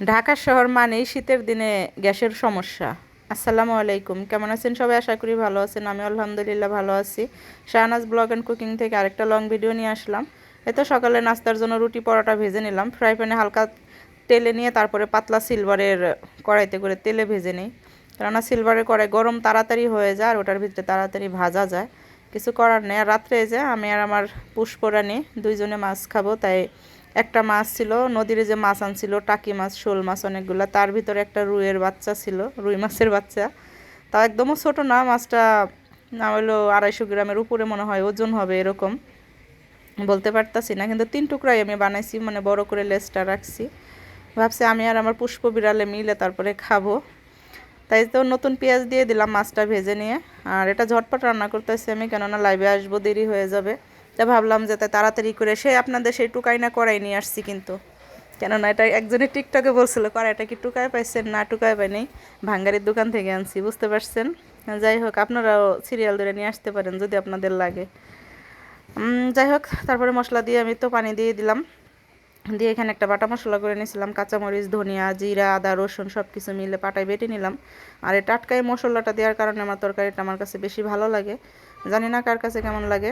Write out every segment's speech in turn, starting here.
ঢাকা শহর মানেই শীতের দিনে গ্যাসের সমস্যা। আসসালামু আলাইকুম। কেমন আছেন সবাই? আশা করি ভালো আছেন। আমি আলহামদুলিল্লাহ ভালো আছি। শাহনাজ ব্লগ অ্যান্ড কুকিং থেকে আরেকটা লং ভিডিও নিয়ে আসলাম। এতো সকালে নাস্তার জন্য রুটি পরোটা ভেজে নিলাম। ফ্রাই প্যানে হালকা তেলে নিয়ে তারপরে পাতলা সিলভারের কড়াইতে করে তেলে ভেজে নিই। কেননা সিলভারের কড়াই গরম তাড়াতাড়ি হয়ে যায় আর ওটার ভিতরে তাড়াতাড়ি ভাজা যায়। কিছু করার নেই। আর রাত্রে যে আমি আর আমার পুষ্পরানি দুইজনে মাছ খাব, তাই একটা মাছ ছিল, নদীর যে মাছ আনছিল, টাকি মাছ, শোল মাছ অনেকগুলো, তার ভিতরে একটা রুইয়ের বাচ্চা ছিল, রুই মাছের বাচ্চা। তা একদমও ছোট না, মাছটা না হলো আড়াইশো গ্রামের উপরে মনে হয়, ওজন হবে এরকম। বলতে পারতাছি না, কিন্তু তিন টুকরাই আমি বানাইছি মানে বড় করে লেসটা রাখছি। ভাবছি আমি আর আমার পুষ্প বিড়ালে মিলে তারপরে খাব। তাই তো নতুন পেঁয়াজ দিয়ে দিলাম মাছটা ভেজে নিয়ে, আর এটা ঝটপট রান্না করতেছি আমি, কেননা লাইভে আসব, দেরি হয়ে যাবে। তা ভাবলাম যাতে তাড়াতাড়ি করে সে আপনাদের সেই টুকাই না করাই নিয়ে আসছি কিন্তু। কেননা এটা একজনে টিকটকে বলছিল কড়াইটা কি টুকায় পাইছেন? না টুকায় পাইনি। ভাঙ্গারির দোকান থেকে আনছি, বুঝতে পারছেন? যাই হোক, আপনারাও সিরিয়াল ধরে নিয়ে আসতে পারেন যদি আপনাদের লাগে। যাই হোক, তারপরে মশলা দিয়ে আমি তো পানি দিয়ে দিলাম। দিয়ে এখানে একটা বাটা মশলা করে নিয়েছিলাম, কাঁচামরিচ, ধনিয়া, জিরা, আদা, রসুন সব কিছু মিলে পাটায় বেটে নিলাম। আর এই টাটকাই মশলাটা দেওয়ার কারণে আমার তরকারিটা আমার কাছে বেশি ভালো লাগে। জানি না কার কাছে কেমন লাগে।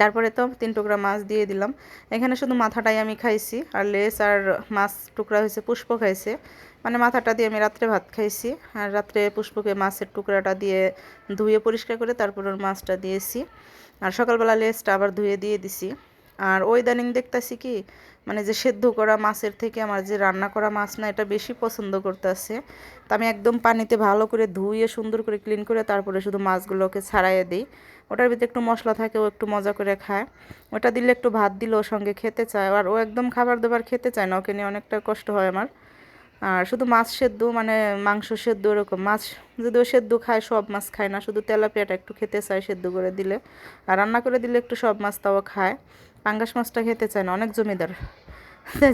তারপরে তো তিন টুকরা মাছ দিয়ে দিলাম। এখানে শুধু মাথাটাই আমি খাইছি, আর লেস আর মাছ টুকরা হয়েছে, পুষ্প খাইছে। মানে মাথাটা দিয়ে আমি রাত্রে ভাত খাইছি, আর রাত্রে পুষ্পকে মাছের টুকরাটা দিয়ে ধুয়ে পরিষ্কার করে তারপর ওর মাছটা দিয়েছি। আর সকালবেলা লেসটা আবার ধুয়ে দিয়ে দিছি। আর ওই দানিং দেখতেছি কি মানে যে সেদ্ধ করা মাছের থেকে আমার যে রান্না করা মাছ না, এটা বেশি পছন্দ করতেছে। তো আমি একদম পানিতে ভালো করে ধুয়ে সুন্দর করে ক্লিন করে তারপরে শুধু মাছগুলোকে ছাড়াইয়ে দিই। ওটার ভিতরে একটু মশলা থাকে, ও একটু মজা করে খায়। ওটা দিলে একটু ভাত দিলে ওর সঙ্গে খেতে চায়, আর ও একদম খাবার দাবার খেতে চায় না, ওকে নিয়ে অনেকটা কষ্ট হয় আমার। আর শুধু মাছ সেদ্ধ মানে মাংস সেদ্ধ এরকম মাছ যদি ও সেদ্ধ খায়, সব মাছ খায় না, শুধু তেলাপিয়াটা একটু খেতে চায় সেদ্ধ করে দিলে। আর রান্না করে দিলে একটু সব মাছ তাও খায়। পাঙ্গাস মাছটা খেতে চায় না অনেক জমিদার।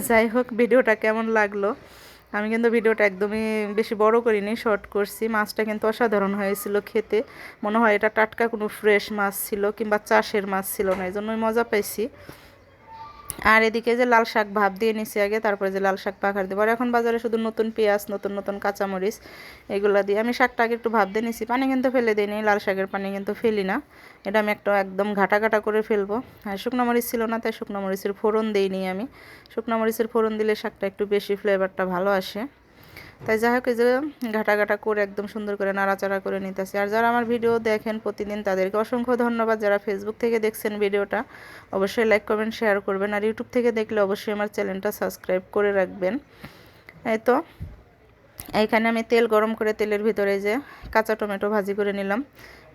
যাই হোক, ভিডিওটা কেমন লাগল? আমি কিন্তু ভিডিওটা একদমই বেশি বড় করিনি শর্ট করছি। মাছটা কিন্তু অসাধারণ হয়েছিল খেতে। মনে হয় এটা টাটকা কোনো ফ্রেশ মাছ ছিল কিংবা চাষের মাছ ছিল না এই জন্যই মজা পাইছি। আর এদিকে যে লাল শাক ভাব দিয়ে নিছি আগে, তারপরে যে লাল শাক পাখার দেবো। আর এখন বাজারে শুধু নতুন পেঁয়াজ, নতুন নতুন কাঁচামরিচ এগুলো দিয়ে আমি শাকটা আগে একটু ভাব দিয়ে নিছি। পানি কিন্তু ফেলে দিইনি লাল শাকের পানি কিন্তু ফেলি না। এটা আমি একটা একদম ঘাটা ঘাটা করে ফেলব। আর শুকনো মরিচ ছিল না, তাই শুকনো মরিচের ফোড়ন দিইনি আমি। শুকনো মরিচের ফোড়ন দিলে শাকটা একটু বেশি ফ্লেভারটা ভালো আসে। তাই যাই হোক এই যে ঘাটা ঘাটা করে একদম সুন্দর করে নাড়াচাড়া করে নিতেছি। আর যারা আমার ভিডিও দেখেন প্রতিদিন, তাদেরকে অসংখ্য ধন্যবাদ। যারা ফেসবুক থেকে দেখছেন ভিডিওটা, অবশ্যই লাইক কমেন্ট শেয়ার করবেন। আর ইউটিউব থেকে দেখলে অবশ্যই আমার চ্যানেলটা সাবস্ক্রাইব করে রাখবেন। এই তো এইখানে আমি তেল গরম করে তেলের ভিতরে যে কাঁচা টমেটো ভাজি করে নিলাম।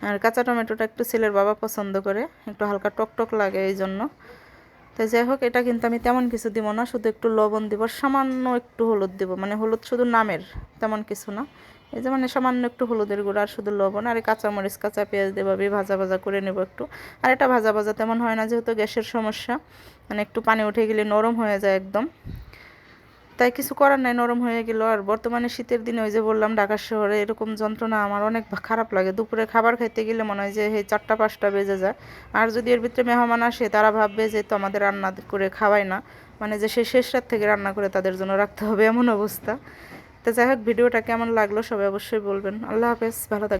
আর কাঁচা টমেটোটা একটু ছেলের বাবা পছন্দ করে, একটু হালকা টক টক লাগে এই জন্য। তো যাই হোক, এটা কিন্তু আমি তেমন কিছু দিব না, শুধু একটু লবণ দিব, সামান্য একটু হলুদ দিব মানে হলুদ শুধু নামের তেমন কিছু না। এই যে মানে সামান্য একটু হলুদের গুঁড়ো আর শুধু লবণ, আর কাঁচামরিচ, কাঁচা পেঁয়াজ দেবাবি ভাজা ভাজা করে নেব একটু। আর এটা ভাজা ভাজা তেমন হয় না, যেহেতু গ্যাসের সমস্যা মানে একটু পানি উঠে গেলে নরম হয়ে যায় একদম। তাই কিছু করার নাই, নরম হয়ে গেল। আর বর্তমানে শীতের দিনে ওই যে বললাম, ঢাকা শহরে এরকম যন্ত্রণা আমার অনেক খারাপ লাগে। দুপুরে খাবার খাইতে গেলে মনে হয় যে এই চারটা, পাঁচটা বেজে যায়। আর যদি এর ভিতরে মেহমান আসে, তারা ভাববে যে তো আমাদের রান্না করে খাওয়াই না। মানে যে সে শেষ রাত থেকে রান্না করে তাদের জন্য রাখতে হবে এমন অবস্থা। তো যাই হোক, ভিডিওটা কেমন লাগল সবাই অবশ্যই বলবেন। আল্লাহ হাফেজ, ভালো থাকবেন।